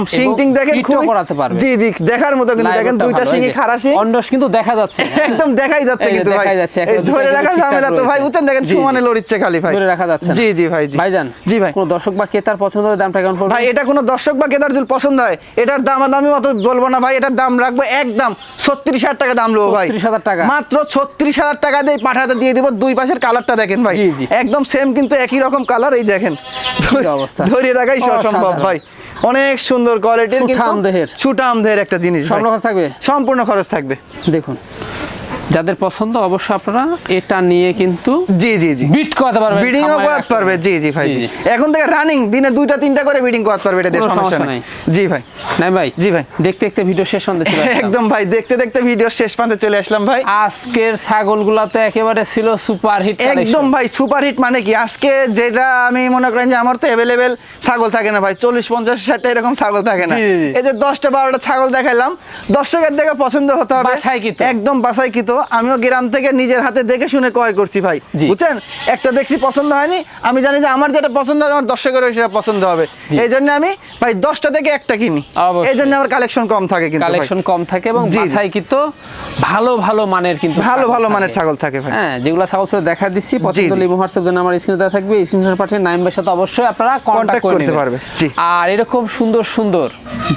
[SPEAKER 1] দেখেন খুবই-
[SPEAKER 2] করাতে পারবে।
[SPEAKER 1] জি জি দেখার মতো কিন্তু দেখেন দুইটা সিংই
[SPEAKER 2] অন্ডস কিন্তু দেখা যাচ্ছে।
[SPEAKER 1] একদম দেখাই যাচ্ছে কিন্তু ভাই
[SPEAKER 2] দেখাই যাচ্ছে,
[SPEAKER 1] ধরে রাখা ঝামেলা তো ভাই। বুঝছেন দেখেন। সমানে লড়িচ্ছে খালি ভাই
[SPEAKER 2] ধরে রাখা যাচ্ছে
[SPEAKER 1] জি জি ভাই জি
[SPEAKER 2] ভাইজান
[SPEAKER 1] জি ভাই
[SPEAKER 2] কোন দর্শক বা ক্রেতার পছন্দ হলে দামটা কেমন পড়বে
[SPEAKER 1] ভাই এটা কোনো দর্শক বা কেদার যদি পছন্দ হয় এটার দাম দামি অত বলব না ভাই এটার দাম রাখব একদম ছত্রিশ হাজার টাকা দাম নেব ভাই
[SPEAKER 2] 36,000 টাকা।
[SPEAKER 1] মাত্র ছত্রিশ হাজার টাকা দিয়ে পাঠাতে দিয়ে দিব দুই পাশের কালারটা দেখেন ভাই। একদম সেম কিন্তু একই রকম কালার এই দেখেন
[SPEAKER 2] অবস্থা?
[SPEAKER 1] ধরে রাখাই সম্ভব ভাই অনেক সুন্দর কোয়ালিটির
[SPEAKER 2] সুঠাম দেহের।
[SPEAKER 1] সুঠাম দেহের একটা জিনিস ভাই।
[SPEAKER 2] খরচ থাকবে
[SPEAKER 1] সম্পূর্ণ খরচ থাকবে
[SPEAKER 2] দেখুন যাদের পছন্দ অবশ্য আপনারা এটা নিয়ে কিন্তু
[SPEAKER 1] জি জি জি।
[SPEAKER 2] বিট করাতে পারবেন
[SPEAKER 1] বিডিং করাতে পারবে। জি জি ভাই
[SPEAKER 2] জি।
[SPEAKER 1] এখন থেকে রানিং দিনে দুইটা তিনটা করে বিডিং করাতে পারবে এটা সমস্যা নাই। জি ভাই।
[SPEAKER 2] নাই। ভাই?
[SPEAKER 1] জি ভাই।
[SPEAKER 2] দেখতে দেখতে ভিডিও শেষ হতে ছিল
[SPEAKER 1] একদম ভাই দেখতে দেখতে ভিডিও শেষ প্রান্তে চলে আসলাম ভাই।
[SPEAKER 2] আজকের ছাগলগুলা তো একেবারে ছিল সুপার হিট
[SPEAKER 1] একদম ভাই সুপার হিট মানে কি? আজকে যেটা আমি মনে করেন যে আমার তো অ্যাভেলেবেল ছাগল থাকে না ভাই। চল্লিশ পঞ্চাশ ষাটটা এরকম ছাগল থাকে না। এই যে দশটা বারোটা ছাগল দেখাইলাম দর্শকের দেখে পছন্দ হতে হবে।
[SPEAKER 2] বাছাইকৃত।
[SPEAKER 1] একদম বাসাইকৃত আমিও গ্রাম থেকে নিজের হাতে দেখে শুনে ক্রয় করছি ভাই। বুঝছেন? একটা দেখছি পছন্দ হয়নি আমি জানি যে আমার যেটা পছন্দ হবে আমার দর্শকের সেটা পছন্দ হবে। এই জন্য আমি ভাই দশটা থেকে একটা কিনি। এই জন্য আমার কালেকশন কম থাকে কিন্তু
[SPEAKER 2] কালেকশন কম থাকে এবং। বাছাই কিন্তু ভালো ভালো মানের কিন্তু
[SPEAKER 1] ভালো ভালো মানের ছাগল থাকে ভাই।
[SPEAKER 2] হ্যাঁ যেগুলো ছাগল ছোট দেখা দিচ্ছি পছন্দ হলে হোয়াটসঅ্যাপ নাম্বার স্ক্রিনে দেওয়া থাকবে স্ক্রিনশট পাঠিয়ে নাইমের সাথে অবশ্যই আপনারা কন্টাক্ট
[SPEAKER 1] করতে পারবে।
[SPEAKER 2] আর এরকম সুন্দর সুন্দর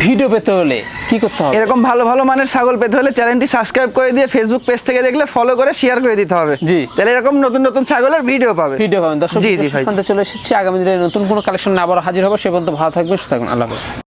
[SPEAKER 2] ভিডিও পেতে হলে কি করতে হবে?
[SPEAKER 1] এরকম ভালো ভালো মানের ছাগল পেতে হলে চ্যানেলটি সাবস্ক্রাইব করে দিয়ে ফেসবুক পেজ থেকে দেখলে ফলো করে শেয়ার করে দিতে হবে।
[SPEAKER 2] জি।
[SPEAKER 1] তাহলে এরকম নতুন নতুন ছাগলের ভিডিও পাবে।
[SPEAKER 2] ভিডিও পাবেন। দর্শক
[SPEAKER 1] জি, জি, শুনতে
[SPEAKER 2] চলে এসেছি। আগামী দিনে নতুন কোনো কালেকশন আবার হাজির হবে। সে পর্যন্ত ভালো থাকবেন সুস্থ থাকবেন। আল্লাহ হাফেজ।